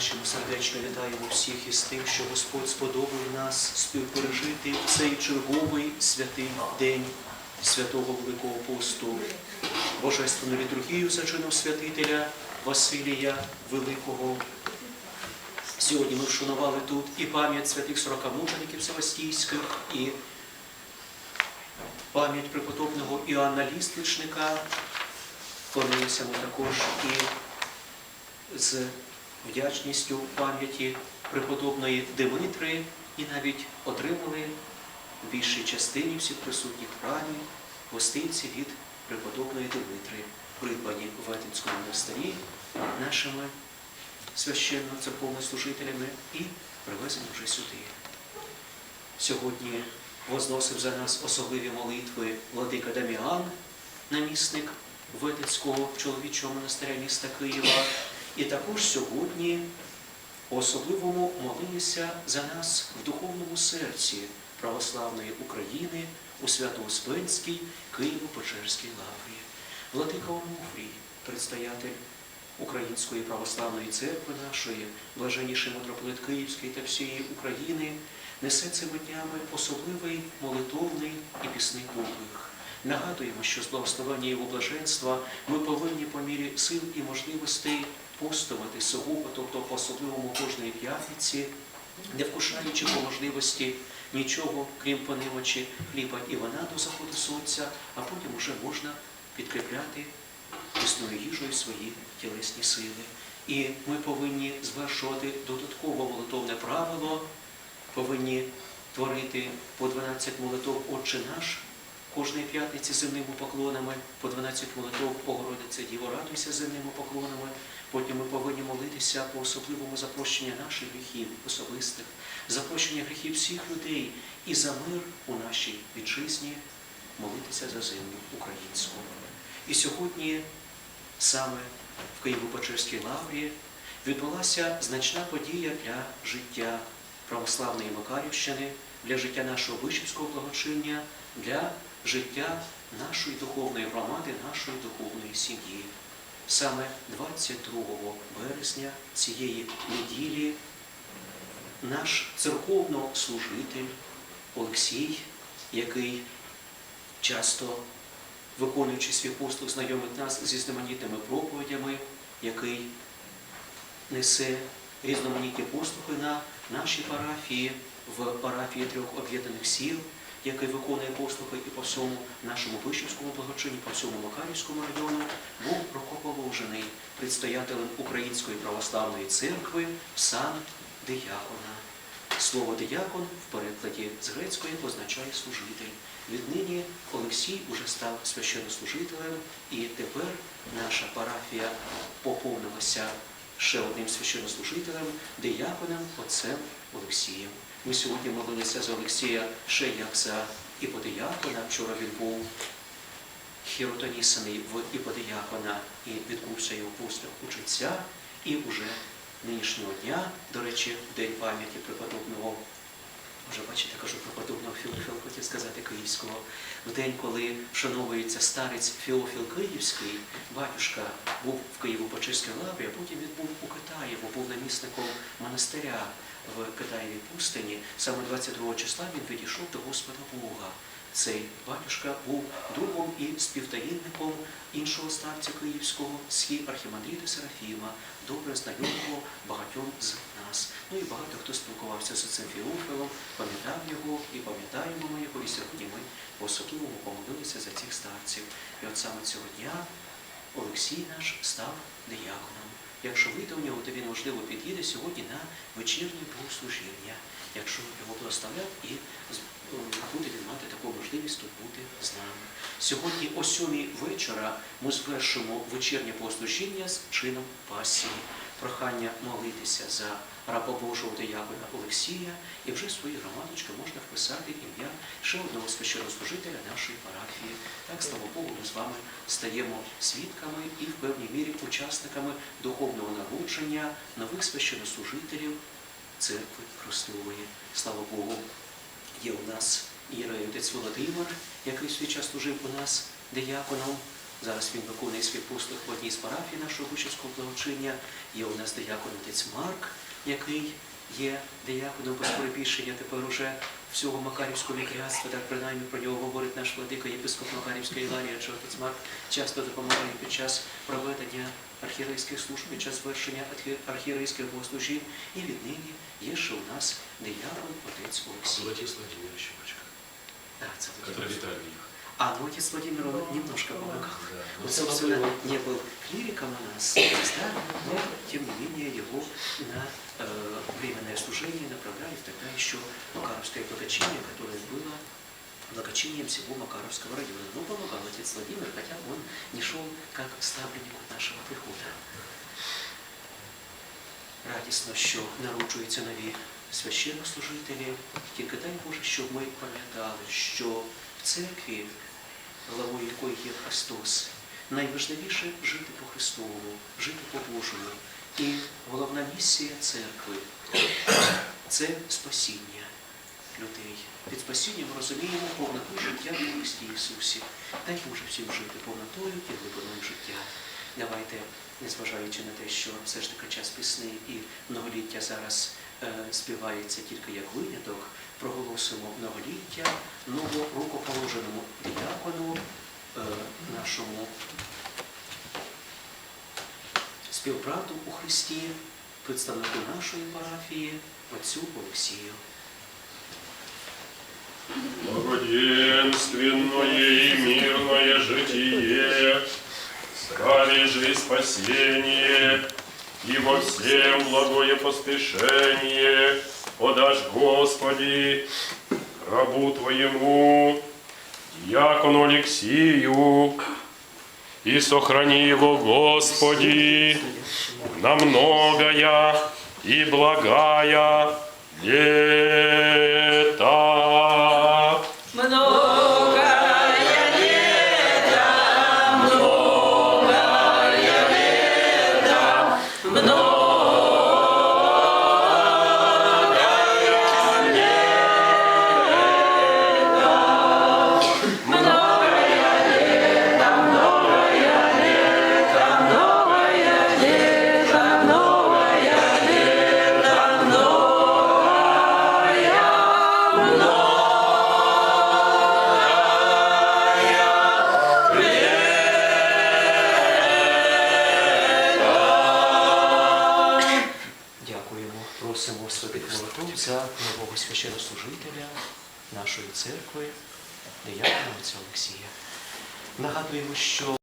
Нашими сердечно вітаємо всіх із тим, що Господь сподобав нас співпережити цей черговий святий день святого Великого посту. Божественну літургію за чином святителя Василія Великого. Сьогодні ми вшанували тут і пам'ять святих сорокамучеників Севастійських, і пам'ять преподобного Іоанна Лістичника. Вклонилися ми також і з вдячністю пам'яті преподобної Димитри і навіть отримали в більшій частині всіх присутніх в гостинці від преподобної Димитри, придбані в Ветинському монастирі нашими священно-церковними служителями і привезені вже сюди. Сьогодні возносив за нас особливі молитви владика Даміан, намісник Ветицького чоловічого монастиря міста Києва. І також сьогодні по-особливому молилися за нас в духовному серці православної України у Свято-Успенській Києво-Печерській лаврі. Владика Онуфрій, предстоятель Української православної церкви нашої, блаженніший митрополит Київський та всієї України, несе цими днями особливий молитовний і пісний подвиг. Нагадуємо, що з благословення Його блаженства ми повинні по мірі сил і можливостей постувати сугубо, тобто по особливому кожної п'ятниці, не вкушаючи по можливості нічого, крім понемочі хліба і вина до заходу сонця, а потім уже можна підкріпляти пісною їжею свої тілесні сили. І ми повинні звершувати додатково молитовне правило, повинні творити по 12 молитов Отче наш кожної п'ятниці земними поклонами, по 12 молитов Богородиця Діво радуйся земними поклонами. Потім ми повинні молитися по особливому запрощенню наших гріхів, особистих, запрощення гріхів всіх людей і за мир у нашій вітчизні молитися за землю українську. І сьогодні саме в Києво-Печерській лаврі відбулася значна подія для життя православної Макарівщини, для життя нашого вишівського благочиння, для життя нашої духовної громади, нашої духовної сім'ї. Саме 22 березня цієї неділі наш церковнослужитель Олексій, який часто виконуючи свій послуг, знайомить нас зі знаменитими проповідями, який несе різноманітні послуги на нашій парафії, в парафії трьох об'єднаних сіл, який виконує послуги і по всьому нашому Вишівському благочині, по всьому Макарівському району, був прокоположений предстоятелем Української православної церкви сан диякона. Слово диякон в перекладі з грецької означає служитель. Віднині Олексій уже став священнослужителем, і тепер наша парафія поповнилася ще одним священнослужителем, дияконом отцем Олексієм. Ми сьогодні молилися за Олексія ще як за іподиякона. Вчора він був хіротонісаний в іподиякона і відбувся його послуг учиться. І уже нинішнього дня, до речі, день пам'яті преподобного, вже бачите, кажу преподобного Філофіл, хотів сказати Київського, в день, коли вшановується старець Фіофіл Київський, батюшка був в Києво-Печерській лаврі, а потім він був у Китаї, бо був намісником монастиря в Китаєвій пустині. Саме 22 числа він відійшов до Господа Бога. Цей батюшка був другом і співтаїнником іншого старця Київського, схі архімандріта Серафіма, добре знайомого багатьом з нас. Ну і багато хто спілкувався з цим Фіофилом, пам'ятав його і пам'ятаємо ми його, і сьогодні ми по-особливому помолилися за цих старців. І от саме цього дня Олексій наш став дияконом. Якщо вийде у нього, то він, можливо, під'їде сьогодні на вечірнє богослужіння, якщо його благословлять і е, буде він мати таку можливість тут бути з нами. Сьогодні о сьомій вечора ми звершимо вечірнє богослужіння з чином пасії. Прохання молитися за раба Божого диякона Олексія, і вже свої громадочки можна вписати ім'я ще одного священнослужителя нашої парафії. Так, слава Богу, ми з вами стаємо свідками і в певній мірі учасниками духовного народження нових священнослужителів церкви Христової. Слава Богу, є у нас єрей отець Володимир, який свій час служив у нас дияконом. Зараз він виконує свій послуг в одній з парафій нашого Бучівського благочиння. Є у нас диякон отець Марк, який є дияконом без тепер уже всього Макарівського вікріатства, так принаймні про нього говорить наш владика єпископ Макарівської Іларія, що отець Марк часто допомагає під час проведення архірейських служб, під час звершення архірейських богослужінь. І віднині є ще у нас диявол отець Олексій. Золотец Владимир Бачка. Так, це Владимир. летает в них. А, ну отец Владимир он немножко помогал. Да, Он, но собственно, самое его- не был клириком у нас, да, но, тем не менее, его на э, временное служение направляли в тогда еще Макаровское благочиние, которое было благочинием всего Макаровского района. Но помогал отец Владимир, хотя он не шел как ставленник от нашего прихода. Радісно, що народжуються нові священнослужителі. Тільки дай Боже, щоб ми пам'ятали, що в церкві, главою якої є Христос, найважливіше жити по Христовому, жити по Божому. І головна місія церкви це спасіння людей. Під спасінням розуміємо повноту життя в Христі Ісусі. Дай Боже всім жити повнотою і глибиною життя. Давайте, незважаючи на те, що все ж таки час пісни і многоліття зараз е, співається тільки як виняток, проголосимо многоліття новорукоположеному діякону, е, нашому співбрату у Христі, представнику нашої парафії, отцю Олексію. Благоденственное и мирное житие, здравие же спасение, и во всем благое поспешение подашь Господи, рабу Твоему, дьякону Алексию, и сохрани его, Господи, на многое и благая лета. Священнослужителя нашої церкви, диякона отця Олексія. Нагадуємо, що